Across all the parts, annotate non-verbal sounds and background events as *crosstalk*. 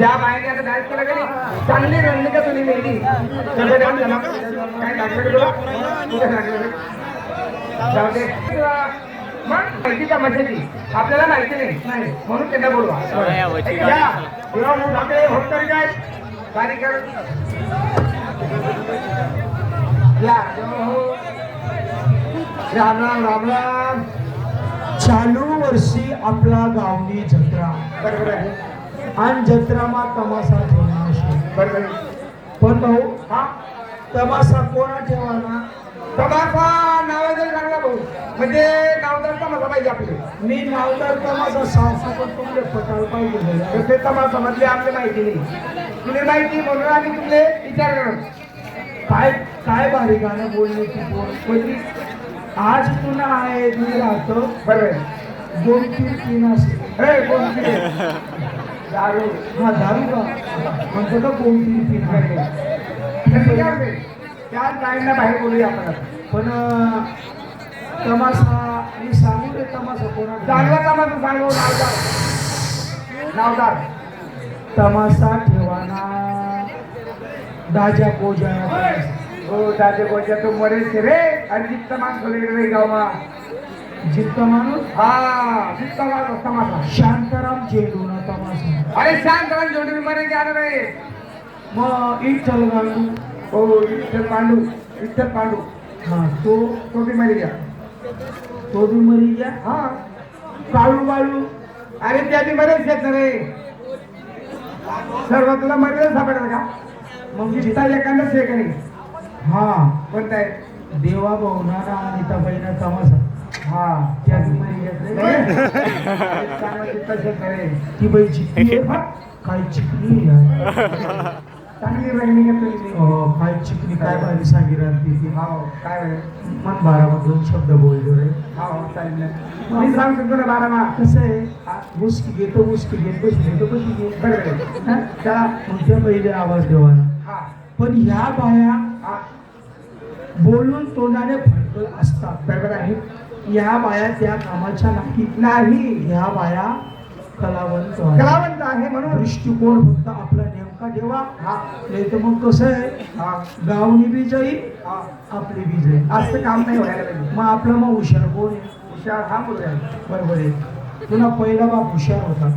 ज्या बाईने आता डान्स केला का चांगली रंगली का तुम्ही मेहंदी डान्स झाला? काय तुला? जाऊ दे. मग माहिती मजेची? आपल्याला माहिती नाही. म्हणून त्यांना बोलवा. या. गुलाब ठाकरे काय? या. राम राम राम राम. चालू वर्षी आपला गावनी जत्रा. बरोबर आहे. आणि जत्रामा तमाशा ठेवण्याशी बरोबर. पण भाऊ हा? तमाशा कोणा ठेवाना तमाशा नावाचं चांगला भाऊ. म्हणजे नावदार तमाशा पाहिजे आपले मी नावदार तमाशा सांगतो तुमले पटाल पाहिजे भैया. तसे तमाशा मधले आपले माहिती नाही. तुला माहिती म्हणून आम्ही तुमले विचार करत काय काय भारी गाणं बोलले बोल. कोणती आज तुला आहे मी राहतो. बरोबर. दोन तीन तीन असते *laughs* दारू हा दारू का म्हणतो ना कोणती तीन त्या टाईमला बाहेर बोलूया आपण पण तमासा तमाशा. मी सांगू ते तमाशा कोणा चांगला तमाशा सांगू नावदार नावदार तमाशा ठेवाना दाजा कोजा हो दाजे कोजा तो मरेल से रे आणि जित्त माणूस रे गावा जित्त माणूस हा जित्त माणूस तमाशा शांताराम चेंडूना तमाशा अरे शांत राहून जोडून मरे जाणार रे मग इठ्ठल गांडू हो विठ्ठल पांडू विठ्ठल पांडू. हा तो तो बी मरी गया तो बी मरी गया हा. काळू बाळू. अरे त्या बी मरेच येत ना रे. सर्व तुला मरेल सापडेल का? मग जित्ता एखादंच आहे का नाही हा. कोणता आहे? देवा भावनारा अनिताबाईना तमाशा हा त्या बी मरी गया चांगला जित्ताच येत ना रे ती बाई आहे. *laughs* काय चिकनी चांगली ती अं, काय चिकनी काय भारी सांगी राहते ती हो काय मन बारामधून शब्द बोलतो रे हो हो चालेल मी सांगतो तुला बारा मा कसं आहे? मुस्की घेतो मुस्की घेत घेतो बसली घेत. हा? त्या पहिले आवाज देवाना हा पण ह्या बाया हा बोलून तोंडाने फडकल असतात. बरोबर आहे? ह्या बाया त्या कामाच्या नाही नाही ह्या बाया कलावंत. कलावंत आहे म्हणून दृष्टिकोन फक्त आपला नेमका ठेवा हा नाही तर मग कसं आहे हा गावनी बी जाईल हा आपली बी जाईल असं काम नाही व्हायला पाहिजे मग आपलं मग हुशार कोण हुशार हा मुलगा. बरोबर आहे तुला पहिला बाप हुशार होता?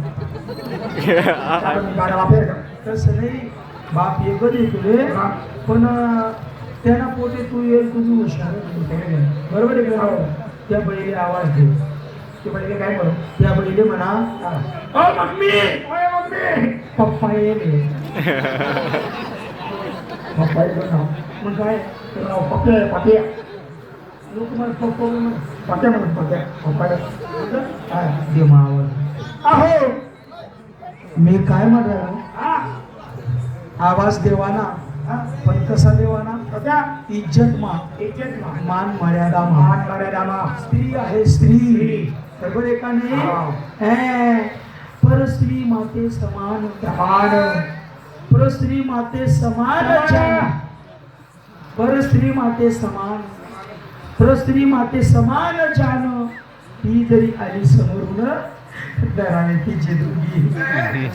तसं नाही बाप एकच आहे हा. पण त्यांना पोटे तू येईल तुम्ही हुशार. बरोबर आहे. त्या बैले आवाज दे. ते पहिले काय करू? त्या बैले म्हणा हा. "अ, मम्मी! ओय मम्मी! पप्पा पप्पा येतो ना. मग काय? नाव पप्पे पप्पे. लोक मला पप्पा म्हणून पप्पे म्हणून पप्पे. पप्पा. दे आवाज. अहो मी काय म्हणणार हा. आवाज देवाना. पण कसा देवाना? कसा इज्जत मा इज्जत मा. मान मर्यादा मा मान मर्यादा स्त्री आहे स्त्री. बरोबर. हे, पर स्त्री माते समान समान. पर स्त्री माते समान. पर स्त्री माते समान पर स्त्री माते समान जाण ती जरी आली समोरून दराने तिची दुगी चरण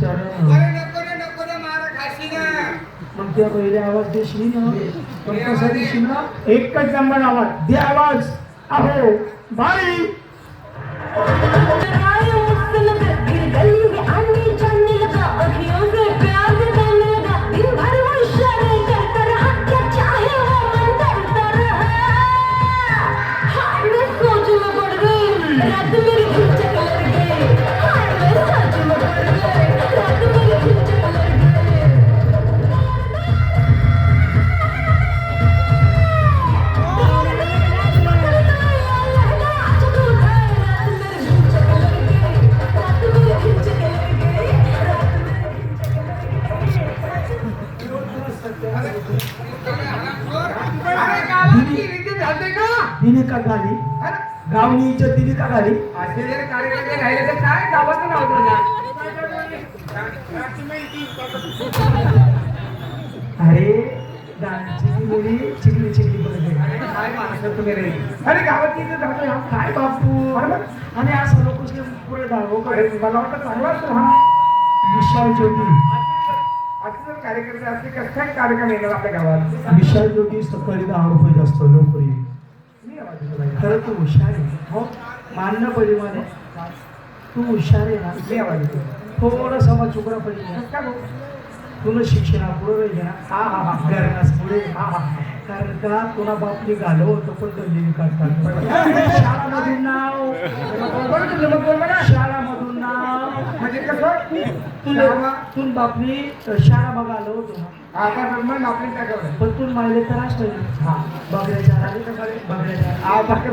चरण अरे नको रे, नको रे, मारा खाशी ना. द्या पहिले आवाज देशील ना. पण कसा देशील ना एकच नंबर आवाज. दे आवाज. अहो बाई अरे, गावनी इज्जत दिली का झाली असे जर कार्यकर्ते राहिले तर काय गावाचं नाव तुझ्या अरे मुली चिकली चिकली बघते काय तुम्ही रे अरे गावात इथे जातो काय बापू? बरोबर? आणि सर्व लोक पुढे जाऊ मला वाटतं चांगला असतो हा. विशाल ज्योती. जर कार्यक्रम असते कसं काय कार्यक्रम येणार आपल्या गावात? विशाल ज्योती सकाळी दहा रुपये जास्त नोकरी. खरं तू हुशार आहे हो मानणं पडली मला तू हुशार आहे ना मी आवाज देतो थोडासा मग चुकला पडली का भाऊ? तुला शिक्षणा पुढे ना हा हा हा करण्यास पुढे हा हा हा कारण का तुला बापली घालव होतं पण दल्ली काढतात शाळामधून नाव बरं तुझं मग बोल म्हणा. शाळामधून नाव म्हणजे कसं तुला तून बापली शाळा होतो. ना आता मग आपली पण तू माहिले तर हा.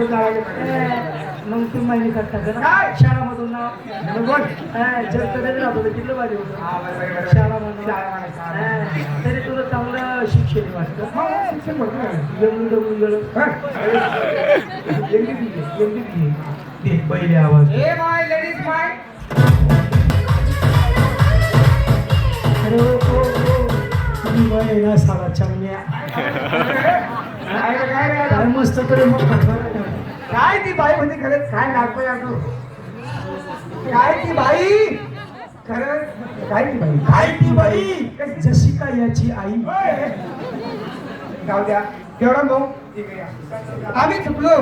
जाळायला ए, पाहिजे. मग तू माहिती करता का? शाळामधून नाव मग बोल. ए, जग तर वेगळं होतं किती भारी हा, होतं? बरं, बरं, बरं. शाळामधून. तरी तुला चांगलं शिक्षण वाटतं. हा, शिक्षण हा? पहिले आवाज ए माय लेडीज माय. ना साला चांगल्या काय काय मस्त तरी मग काय ती बाई म्हणजे खरंच काय लागतोय तू काय ती बाई खरंच काय ती बाई काय ती बाई जशी का याची आई जाऊ द्या केवढा भाऊ आम्ही चुकलो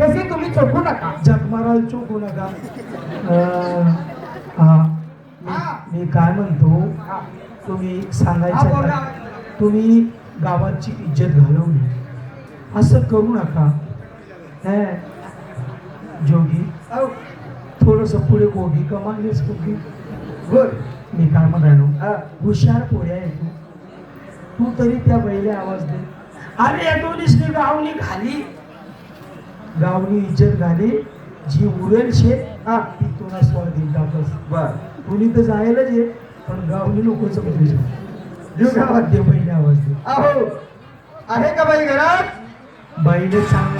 तसे तुम्ही चुकू नका. जगमाराल चोकू नका हा मी- काय म्हणतो? तुम्ही हा, सांगायचं. का? तुम्ही गावाची इज्जत घालवली. असं करू नका. हे, जोगी औ, थोडस पुढे गोगी कमालीस गोगी बोल. मी काय म्हणालो? हा. हुशार पोऱ्या आहे तू. तरी त्या बैले आवाज दे. अरे या दोन्हीसनी गावनी घाली. गावनी इज्जत घाली. जी उरेल शे हा. ती तुला स्वर देईल बर. तुम्ही तर जायलाच आहे पण गावनी नको समजू देऊ का? गावात दे बैले आवाज अहो आहे का बाई घरात? बैले सांग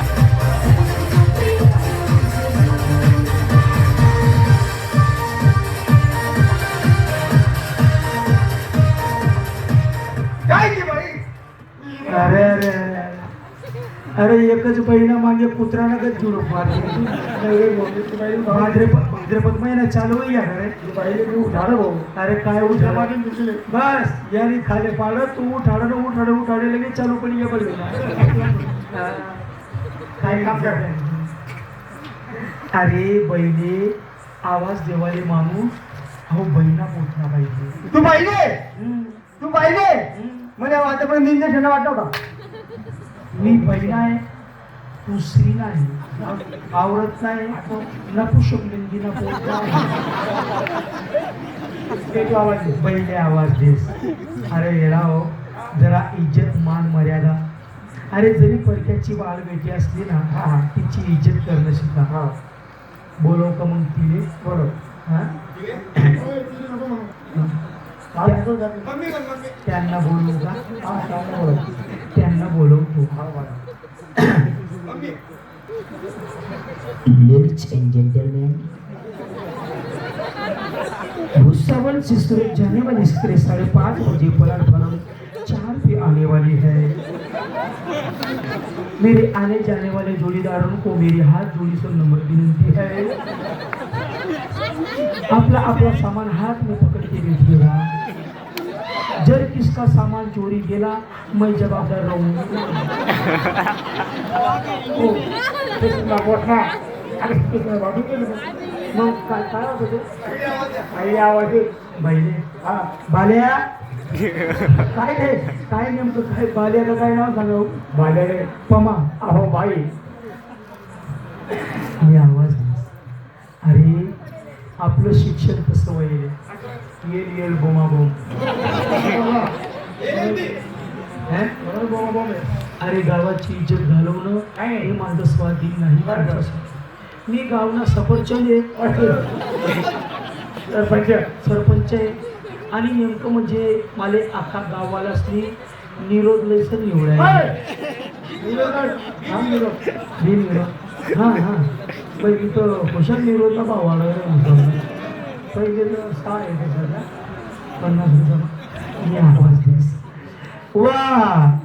अरे एकच बहिणा मागे कुत्र्यानं गच जुडू भाद्रपद महिना चालू आहे यार अरे बाईले मी उठाडं भाऊ. अरे काय उठा बस यानी खाले पाडत तू उठाड उठाड उठाडे लगेच चालू पण ये बघ. काय काम करताय? अरे बहिणी आवाज देवाले माणूस अहो बहिणा पोचला पाहिजे तू पाहिले हम्म, तू पाहिले हम्म. मला आतापर्यंत इंजेक्शन वाटतं का मी बहिणा आहे तू स्त्री नाही आवडत नाही नपुषक लिंगी तू आवाज दे पहिले आवाज देस अरे येडा हो जरा इज्जत मान मर्यादा. अरे जरी परक्याची बाळ बेटी असली ना हा. तिची इज्जत करणं शिका हा. बोलव का मग तिने बरोबर हा? त्यांना बोलवू का? बोल. त्यांना बोला. Ladies and भूसावल से सूरज जाने वाली स्त्री साढ़े पाँच बजे प्लेटफॉर्म चार पे आने वाली है। मेरे आने जाने वाले जोड़ीदारों को मेरे हाथ जोड़ी से नंबर विनंती है। अपना अपना सामान हाथ में पकड़ के बैठिएगा जर किसका सामान चोरी गेला मैं जबाबदार राहू. हो. कृष्णा, अरे, मग काय काय होत काही आवाज दे. हा. बाल्या. काय रे? काय नेमकं काय? बाल्याचं काय नाव सांगाव हो? बाजारे. पमा. अहो बाई. मी आवाज अरे आपलं शिक्षण कसं वय येल येल बोमा अरे गावाची इज्जत घालवणं काय? हे माझं स्वाधीन नाही. मी गावना सफरचंद आहे. *laughs* सरपंच सरपंच आहे. आणि नेमकं म्हणजे मला अख्खा गावालाच निरोध लयसन निवडाय थांब निरोप. मी निरोध हां हां पहिले तर हुशार निरोधला भाव वाढवला पहिले तर सहा आहे त्याच्याला पन्नास रुपये मी आवाज देस वा!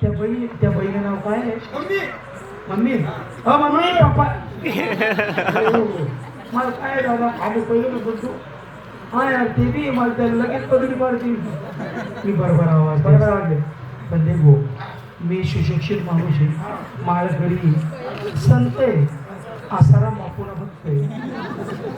त्या बहीण त्या बहिणी नाव काय आहे? मम्मी. अ मम्मी पप्पा. मला काय दादा आम्ही पहिले बोलतो. हा यार ते बी मला त्याला लगेच पदरी पाडतील मी बरोबर आवाज बरोबर आवाज पण ते गो मी सुशिक्षित माणूस आहे. माळकरी संत आहे. आसाराम बापूला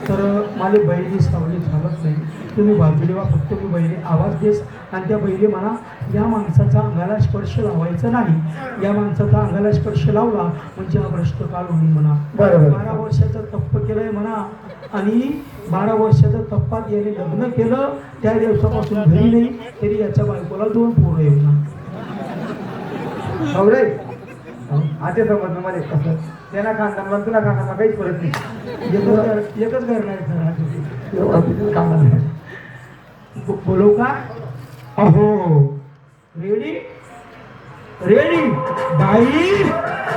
तर मला बैली सावली चालत नाही. तुम्ही बाजूला फक्त मी बैली आवाज देस. आणि त्या बैली म्हणा या माणसाचा अंगाला स्पर्श लावायचा नाही. या माणसाचा अंगाला स्पर्श लावला म्हणजे हा भ्रष्ट काल होईल म्हणा. बारा वर्षाचा तप्प केलंय म्हणा. आणि बारा वर्षाचा तप्पात याने लग्न केलं त्या दिवसापासून घरी नाही तरी याच्या बायकोला दोन पोरं येऊ ना हो रे आजच्या समजमध्ये कसं? त्यांना खानदान तुला खानदान काहीच फरक नाही. एकच घर नाही घरात. एवढं काम नाही बो- बोलू का? अहो रेडी रेडी बाई?